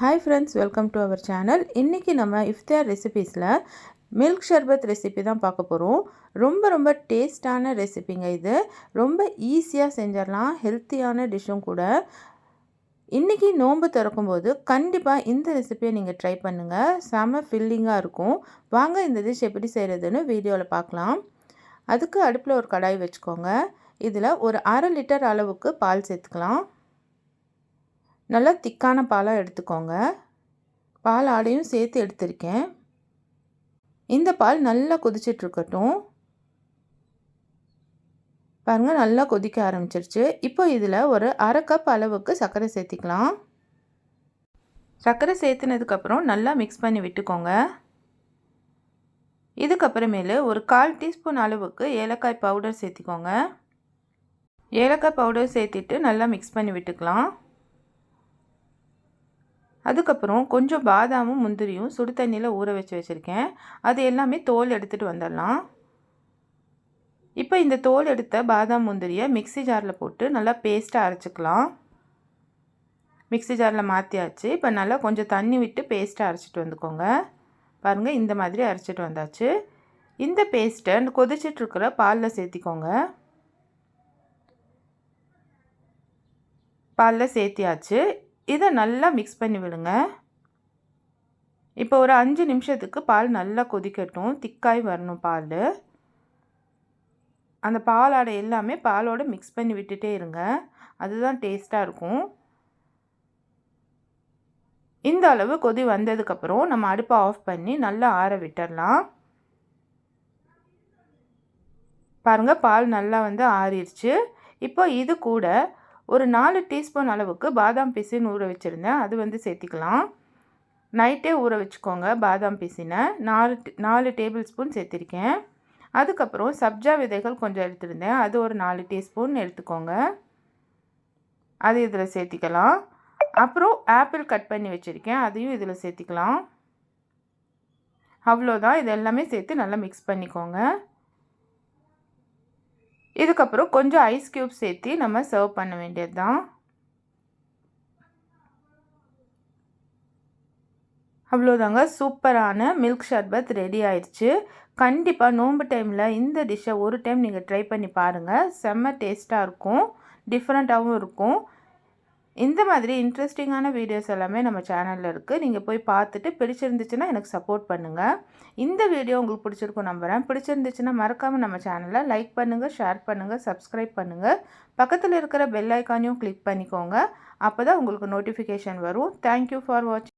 Hi friends welcome to our channel இன்றைக்கி நம்ம இஃப்தியார் ரெசிபீஸில் மில்க் ஷர்பத் ரெசிபி தான் பார்க்க போகிறோம் ரொம்ப ரொம்ப டேஸ்டான ரெசிபிங்க இது. ரொம்ப ஈஸியாக செஞ்சிடலாம். ஹெல்த்தியான டிஷ்ஷும் கூட. இன்றைக்கி நோன்பு திறக்கும்போது கண்டிப்பாக இந்த ரெசிபியை நீங்கள் ட்ரை பண்ணுங்கள் செம ஃபில்லிங்காக இருக்கும். வாங்க இந்த டிஷ் எப்படி செய்கிறதுன்னு வீடியோவில் பார்க்கலாம். அதுக்கு அடுப்பில் ஒரு கடாய் வச்சுக்கோங்க. இதில் ஒரு அரை லிட்டர் அளவுக்கு பால் சேர்த்துக்கலாம். நல்லா திக்கான பாலாக எடுத்துக்கோங்க. பால் ஆடையும் சேர்த்து எடுத்திருக்கேன். இந்த பால் நல்லா கொதிச்சிட்ருக்கட்டும். பாருங்கள் நல்லா கொதிக்க ஆரம்பிச்சிருச்சு. இப்போ இதில் ஒரு அரை கப் அளவுக்கு சர்க்கரை சேர்த்திக்கலாம். சர்க்கரை சேர்த்துனதுக்கப்புறம் நல்லா மிக்ஸ் பண்ணி விட்டுக்கோங்க. இதுக்கப்புறமேலு ஒரு கால் டீஸ்பூன் அளவுக்கு ஏலக்காய் பவுடர் சேர்த்திக்கோங்க. ஏலக்காய் பவுடர் சேர்த்திட்டு நல்லா மிக்ஸ் பண்ணி விட்டுக்கலாம். அதுக்கப்புறம் கொஞ்சம் பாதாமும் முந்திரியும் சுடு தண்ணியில் ஊற வச்சு வச்சுருக்கேன். அது எல்லாமே தோல் எடுத்துகிட்டு வந்துடலாம். இப்போ இந்த தோல் எடுத்த பாதாம் முந்திரியை மிக்சி ஜாரில் போட்டு நல்லா பேஸ்ட்டாக அரைச்சிக்கலாம். மிக்சி ஜாரில் மாற்றியாச்சு இப்போ நல்லா கொஞ்சம் தண்ணி விட்டு பேஸ்ட்டாக அரைச்சிட்டு வந்துக்கோங்க. பாருங்கள் இந்த மாதிரி அரைச்சிட்டு வந்தாச்சு. இந்த பேஸ்ட்டை கொதிச்சிட்ருக்கிற பாலில் சேர்த்திக்கோங்க. பாலில் சேர்த்தியாச்சு. இதை நல்லா மிக்ஸ் பண்ணி விடுங்க. இப்போ ஒரு அஞ்சு நிமிஷத்துக்கு பால் நல்லா கொதிக்கட்டும். திக்காய் வரணும் பால். அந்த பாலாடை எல்லாமே பாலோடு மிக்ஸ் பண்ணி விட்டுட்டே இருங்க. அதுதான் டேஸ்ட்டாக இருக்கும். இந்த அளவு கொதி வந்ததுக்கப்புறம் நம்ம அடுப்பை ஆஃப் பண்ணி நல்லா ஆற விட்டுடலாம் பாருங்கள் பால் நல்லா வந்து ஆறிடுச்சு. இப்போ இது கூட ஒரு நாலு டீஸ்பூன் அளவுக்கு பாதாம் பிசின் ஊற வச்சுருந்தேன். அது வந்து சேர்த்திக்கலாம். நைட்டே ஊற வச்சுக்கோங்க பாதாம் பிசினை. நாலு நாலு டேபிள் ஸ்பூன் சேர்த்திருக்கேன். அதுக்கப்புறம் சப்ஜா விதைகள் கொஞ்சம் எடுத்துருந்தேன். அது ஒரு நாலு டீஸ்பூன் எடுத்துக்கோங்க. அது இதில் சேர்த்திக்கலாம். அப்புறம் ஆப்பிள் கட் பண்ணி வச்சுருக்கேன். அதையும் இதில் சேர்த்திக்கலாம். அவ்வளோதான். இது எல்லாமே சேர்த்து நல்லா மிக்ஸ் பண்ணிக்கோங்க. இதுக்கப்புறம் கொஞ்சம் ஐஸ் க்யூப் சேர்த்து நம்ம சர்வ் பண்ண வேண்டியது தான் அவ்வளோதாங்க சூப்பரான மில்க் ஷர்பத் ரெடி ஆயிடுச்சு. கண்டிப்பாக நோம்பு டைமில் இந்த டிஷ்ஷை ஒரு டைம் நீங்கள் ட்ரை பண்ணி பாருங்கள் செம்ம டேஸ்ட்டாக இருக்கும். டிஃப்ரெண்ட்டாகவும் இருக்கும். இந்த மாதிரி இன்ட்ரெஸ்டிங்கான வீடியோஸ் எல்லாமே நம்ம சேனலில் இருக்குது நீங்கள் போய் பார்த்துட்டு பிடிச்சிருந்துச்சுன்னா எனக்கு சப்போர்ட் பண்ணுங்கள் இந்த வீடியோ உங்களுக்கு பிடிச்சிருக்கும் நம்புகிறேன் பிடிச்சிருந்துச்சுன்னா மறக்காமல் நம்ம சேனலை லைக் பண்ணுங்கள் ஷேர் பண்ணுங்கள் சப்ஸ்கிரைப் பண்ணுங்கள் பக்கத்தில் இருக்கிற பெல் ஐக்கானையும் கிளிக் பண்ணிக்கோங்க. அப்போ தான் உங்களுக்கு நோட்டிஃபிகேஷன் வரும். தேங்க்யூ ஃபார் வாட்சிங்